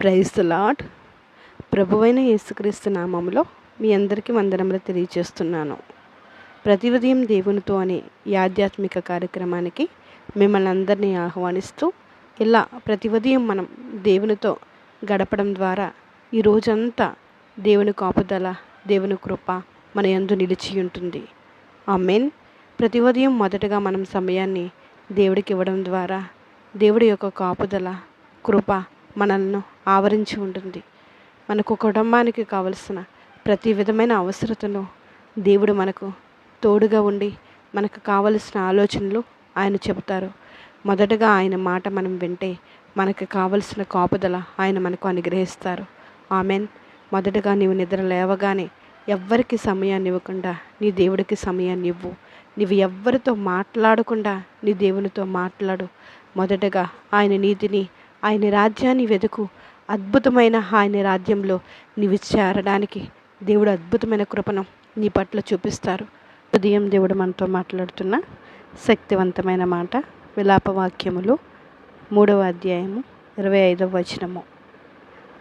Praise the lord ప్రభువైన యేసుక్రీస్తు నామంలో మీ అందరికీ వందనములు తెలియజేస్తున్నాను. ప్రతి ఉదయం దేవునితో అనే ఈ ఆధ్యాత్మిక కార్యక్రమానికి మిమ్మల్ని అందరినీ ఆహ్వానిస్తూ ఇలా ప్రతి ఉదయం మనం దేవునితో గడపడం ద్వారా ఈ రోజంతా దేవుని కాపుదల దేవుని కృప మన యందు నిలిచి ఉంటుంది. ఆమెన్. ప్రతి ఉదయం మొదటగా మనం సమయాన్ని దేవుడికి ఇవ్వడం ద్వారా దేవుడి యొక్క కాపుదల కృప మనల్ని ఆవరించి ఉంటుంది. మనకు కుటుంబానికి కావలసిన ప్రతి విధమైన అవసరతను దేవుడు మనకు తోడుగా ఉండి మనకు కావలసిన ఆలోచనలు ఆయన చెబుతారు. మొదటగా ఆయన మాట మనం వింటే మనకు కావలసిన కాపుదల ఆయన మనకు అనుగ్రహిస్తారు. ఆమెన్. మొదటగా నీవు నిద్ర లేవగానే ఎవ్వరికి సమయాన్ని ఇవ్వకుండా నీ దేవుడికి సమయాన్ని ఇవ్వు. నీవు ఎవ్వరితో మాట్లాడకుండా నీ దేవునితో మాట్లాడు. మొదటగా ఆయన నీతిని ఆయన రాజ్యాన్ని వెతుకు. అద్భుతమైన ఆయన రాజ్యంలో నీవు చేరడానికి దేవుడు అద్భుతమైన కృపను నీ పట్ల చూపిస్తారు. ఉదయం దేవుడు మనతో మాట్లాడుతున్న శక్తివంతమైన మాట విలాప వాక్యములు మూడవ అధ్యాయము ఇరవై ఐదవ వచనము.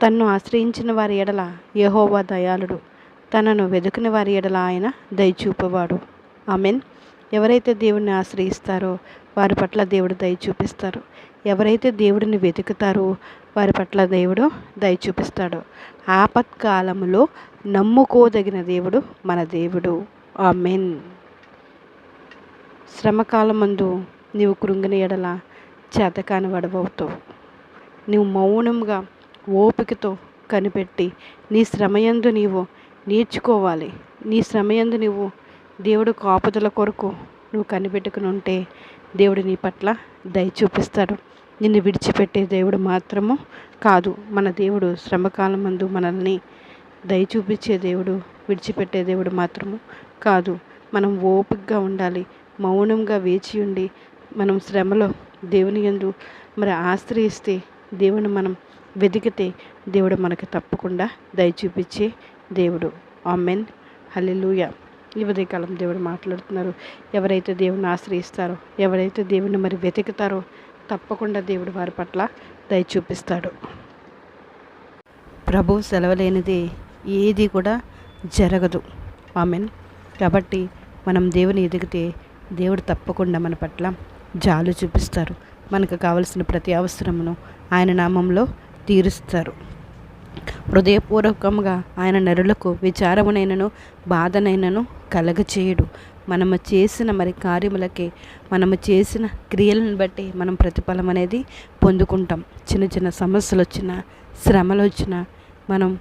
తన్ను ఆశ్రయించిన వారి ఎడల యహోవా దయాళుడు. తనను వెతుకుని వారి ఎడల ఆయన దయచూపవాడు. మీన్ ఎవరైతే దేవుడిని ఆశ్రయిస్తారో వారి పట్ల దేవుడు దయ చూపిస్తారు. ఎవరైతే దేవుడిని వెతుకుతారో వారి పట్ల దేవుడు దయ చూపిస్తాడు. ఆపత్కాలములో నమ్ముకోదగిన దేవుడు మన దేవుడు. ఆ మెన్ శ్రమకాలమందు నీవు కృంగిన ఎడల చేతకాని వడబవుతావు నీవు మౌనంగా ఓపికతో కనిపెట్టి నీ శ్రమయందు నీవు నేర్చుకోవాలి. నీ శ్రమయందు నీవు దేవుడు కాపుదల కొరకు నువ్వు కనిపెట్టుకుని ఉంటే దేవుడు నీ పట్ల దయ చూపిస్తాడు. నిన్ను విడిచిపెట్టే దేవుడు మాత్రము కాదు. మన దేవుడు శ్రమకాలం మందు మనల్ని దయ చూపించే దేవుడు విడిచిపెట్టే దేవుడు మాత్రము కాదు. మనం ఓపికగా ఉండాలి మౌనంగా వేచి ఉండి మనం శ్రమలో దేవుని యందు మరి ఆశ్రయిస్తే దేవుని మనం వెతికితే దేవుడు మనకు తప్పకుండా దయ చూపించే దేవుడు. ఆమెన్. హల్లెలూయా. ఈ ఉదయకాలం దేవుడు మాట్లాడుతున్నారు. ఎవరైతే దేవుని ఆశ్రయిస్తారో ఎవరైతే దేవుని మరి వెతుకుతారో తప్పకుండా దేవుడు వారి పట్ల దయ చూపిస్తాడు. ప్రభు సెలవలేనిది ఏది కూడా జరగదు. ఆమెన్. కాబట్టి మనం దేవుని ఎదిగితే దేవుడు తప్పకుండా మన పట్ల జాలు చూపిస్తారు. మనకు కావలసిన ప్రతి అవసరమును ఆయన నామంలో తీరుస్తారు. హృదయపూర్వకంగా ఆయన నరులకు విచారమునైనను బాధనైనను కలగచేయడు. మనము చేసిన మరి కార్యములకే మనము చేసిన క్రియలను బట్టి మనం ప్రతిఫలం అనేది పొందుకుంటాం. చిన్న చిన్న సమస్యలు వచ్చినా శ్రమలు వచ్చినా మనం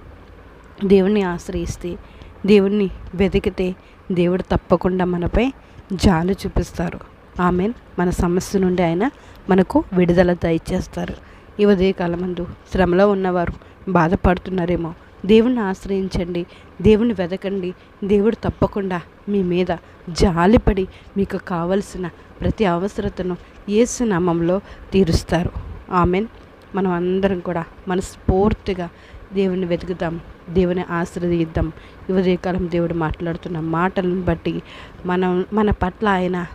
దేవుణ్ణి ఆశ్రయిస్తే దేవుణ్ణి వెతికితే దేవుడు తప్పకుండా మనపై జాలు చూపిస్తారు. ఆమెన్. మన సమస్య నుండి ఆయన మనకు విడుదల దయచేస్తారు. ఈ ఉదయకాలమందు శ్రమలో ఉన్నవారు బాధపడుతున్నారేమో దేవుణ్ణి ఆశ్రయించండి దేవుని వెతకండి దేవుడు తప్పకుండా మీ మీద జాలిపడి మీకు కావలసిన ప్రతి అవసరతను యేసు నామంలో తీరుస్తారు. ఆమెన్. మనం అందరం కూడా మనస్ఫూర్తిగా దేవుని వెతుకుదాం దేవుని ఆశ్రయిద్దాం ఉదయకాలం దేవుడు మాట్లాడుతున్న మాటలను బట్టి మనం మన పట్ల ఆయన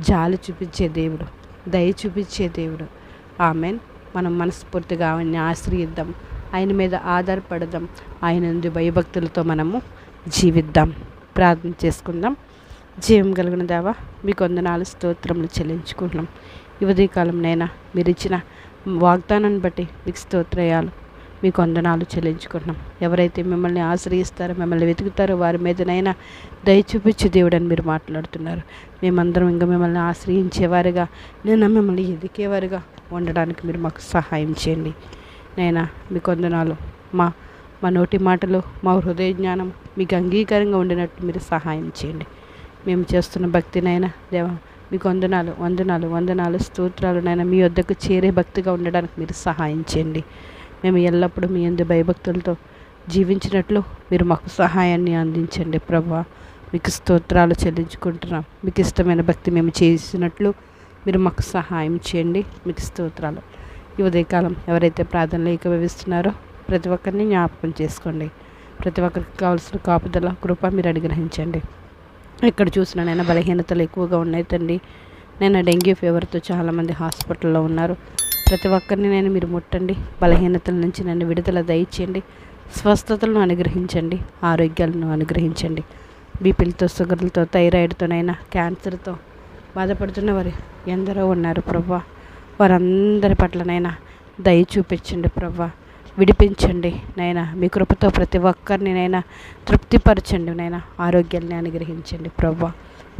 జాలి చూపించే దేవుడు దయ చూపించే దేవుడు. ఆమెన్. మనం మనస్ఫూర్తిగా ఆయన్ని ఆశ్రయిద్దాం ఆయన మీద ఆధారపడదాం. ఆయన నుండి భయభక్తులతో మనము జీవిద్దాం. ప్రార్థన చేసుకుందాం. జీవం కలిగిన దేవా మీకు వందనాలు స్తోత్రములు చెల్లించుకుంటున్నాం. ఈ ఉదయకాలం నైనా మీరు ఇచ్చిన వాగ్దానాన్ని బట్టి మీకు స్తోత్రయాలు మీకు వందనాలు చెల్లించుకుంటున్నాం. ఎవరైతే మిమ్మల్ని ఆశ్రయిస్తారో మిమ్మల్ని వెతుకుతారో వారి మీదనైనా దయ దేవుడని మీరు మాట్లాడుతున్నారు. మేమందరం ఇంకా మిమ్మల్ని ఆశ్రయించేవారుగా నేను మిమ్మల్ని ఎదికేవారుగా ఉండడానికి మీరు మాకు సహాయం చేయండి. నైనా? మీ కొందనాలు. మా మా నోటి మాటలు మా హృదయ జ్ఞానం మీకు అంగీకారంగా ఉండినట్టు మీరు సహాయం చేయండి. మేము చేస్తున్న భక్తినైనా దేవా మీకు వందనాలు వందనాలు వందనాలు స్తోత్రాలు నైనా మీ వద్దకు చేరే భక్తిగా ఉండడానికి మీరు సహాయం చేయండి. మేము ఎల్లప్పుడూ మీ అందు భయభక్తులతో జీవించినట్లు మీరు మాకు సహాయాన్ని అందించండి ప్రభా మీకు స్తోత్రాలు చెల్లించుకుంటున్నాం. మీకు ఇష్టమైన భక్తి మేము చేసినట్లు మీరు మాకు సహాయం చేయండి. మీకు స్తోత్రాలు. ఈ ఉదయకాలం ఎవరైతే ప్రార్థనలు ఏకీభవిస్తున్నారో ప్రతి ఒక్కరిని జ్ఞాపకం చేసుకోండి. ప్రతి ఒక్కరికి కావాల్సిన కాపుదల కృప మీరు అనుగ్రహించండి. ఎక్కడ చూసినా నేను బలహీనతలు ఎక్కువగా ఉన్నాయి తండ్రి. నేను డెంగ్యూ ఫీవర్తో చాలామంది హాస్పిటల్లో ఉన్నారు. ప్రతి ఒక్కరిని నేను మీరు ముట్టండి. బలహీనతల నుంచి నన్ను విడుదల దయచేయండి. స్వస్థతలను అనుగ్రహించండి. ఆరోగ్యాలను అనుగ్రహించండి. బీపీలతో షుగర్లతో థైరాయిడ్తోనైనా క్యాన్సర్తో బాధపడుతున్న వారు ఎందరో ఉన్నారు ప్రభా. వారందరి పట్లనైనా దయ చూపించండి ప్రభా. విడిపించండి నైనా. మీ కృపతో ప్రతి ఒక్కరిని నైనా తృప్తిపరచండి నైనా. ఆరోగ్యాన్ని అనుగ్రహించండి ప్రభా.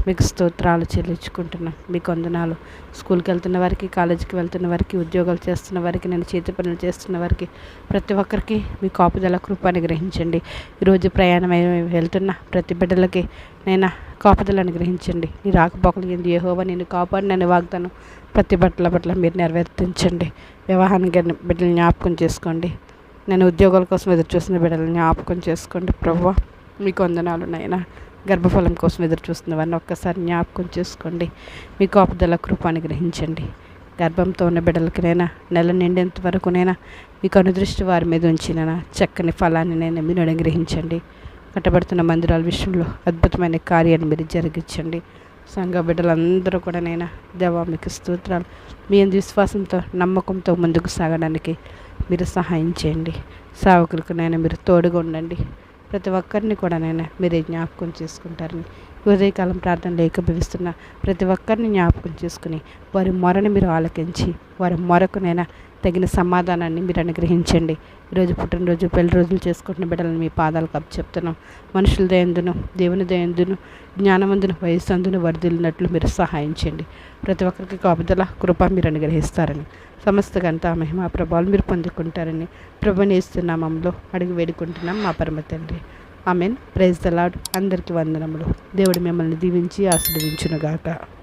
మీకు స్తోత్రాలు చెల్లించుకుంటున్నాం. మీకు వందనాలు స్కూల్కి వెళ్తున్న వారికి కాలేజీకి వెళ్తున్న వారికి ఉద్యోగాలు చేస్తున్న వారికి నేను చేతి పనులు చేస్తున్న వారికి ప్రతి ఒక్కరికి మీ కాపుదల కృప అనుగ్రహించండి. ఈరోజు ప్రయాణం వెళ్తున్న ప్రతి బిడ్డలకి నేను కాపుదల అనుగ్రహించండి. నీ రాకపోకలు ఏంది ఏహోవా నేను కాపాడినని వాగ్దానం ప్రతి బట్టల పట్ల మీరు నెరవేర్తించండి. వివాహానికి బిడ్డలు జ్ఞాపకం చేసుకోండి. నేను ఉద్యోగాల కోసం ఎదురు చూసిన బిడ్డలు జ్ఞాపకం చేసుకోండి. ప్రభు మీకు వందనాలు నాయనా గర్భఫలం కోసం ఎదురు చూస్తున్నవన్నీ వారిని ఒక్కసారి జ్ఞాపకం చేసుకోండి. మీ కాపుదల కృప అనుగ్రహించండి. గర్భంతో ఉన్న బిడ్డలకినైనా నెల నిండేంత వరకునైనా మీకు అనుదృష్టి వారి మీద ఉంచినైనా చక్కని ఫలాన్ని నైనా మీరు అనుగ్రహించండి. కట్టబడుతున్న మందిరాల విషయంలో అద్భుతమైన కార్యాన్ని మీరు జరిగించండి. సంఘ బిడ్డలందరూ కూడా నైనా దేవా మీకు స్తోత్రాలు. మీ అందు విశ్వాసంతో నమ్మకంతో ముందుకు సాగడానికి మీరు సహాయం చేయండి. సేవకులకు నైనా మీరు తోడుగా ఉండండి. ప్రతి ఒక్కరిని కూడా నేను మీరే జ్ఞాపకం చేసుకుంటారని ఉదయకాలం ప్రార్థనలు ఏకీభవిస్తున్న ప్రతి ఒక్కరిని జ్ఞాపకం చేసుకుని వారి మొరను మీరు ఆలకించి వారి మొరకునైనా తగిన సమాధానాన్ని మీరు అనుగ్రహించండి. ఈరోజు పుట్టినరోజు పెళ్ళి రోజులు చేసుకుంటున్న బిడ్డలను మీ పాదాలకు అప్పు చెప్తున్నాం. మనుషుల దయందును దేవుని దయందును జ్ఞానమందును వయస్సు అందును వర్ధిల్లినట్లు మీరు సహాయించండి ప్రతి ఒక్కరికి కాపుదల కృప మీరు అనుగ్రహిస్తారని సమస్త గంత మహిమా ప్రభావాలు మీరు పొందుకుంటారని ప్రభునేస్తున్నామంలో అడిగి వేడుకుంటున్నాం మా పరమ తండ్రి. ఆమెన్. ప్రైజ్ ద లాడ్ అందరికీ వందనములు. దేవుడు మిమ్మల్ని దీవించి ఆశీర్వించునుగాక